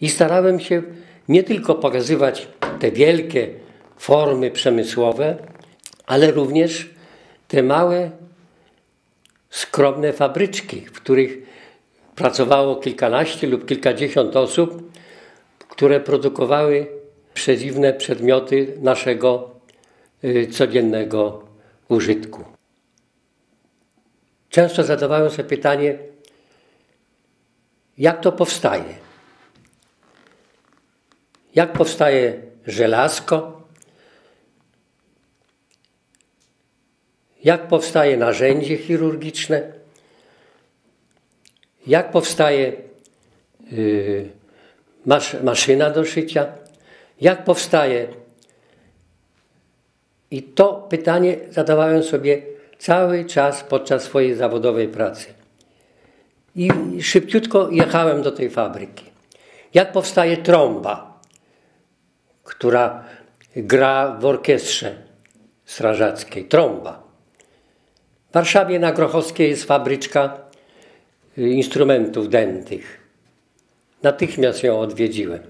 I starałem się nie tylko pokazywać te wielkie formy przemysłowe, ale również te małe, skromne fabryczki, w których pracowało kilkanaście lub kilkadziesiąt osób, które produkowały przedziwne przedmioty naszego y, codziennego użytku. Często zadawałem sobie pytanie, jak to powstaje? Jak powstaje żelazko? Jak powstaje narzędzie chirurgiczne? Jak powstaje masz, maszyna do szycia? Jak powstaje? I to pytanie zadawałem sobie cały czas podczas swojej zawodowej pracy. I szybciutko jechałem do tej fabryki. Jak powstaje trąba, która gra w orkiestrze strażackiej? Trąba. W Warszawie na Grochowskiej jest fabryczka y, instrumentów dętych. Natychmiast ją odwiedziłem.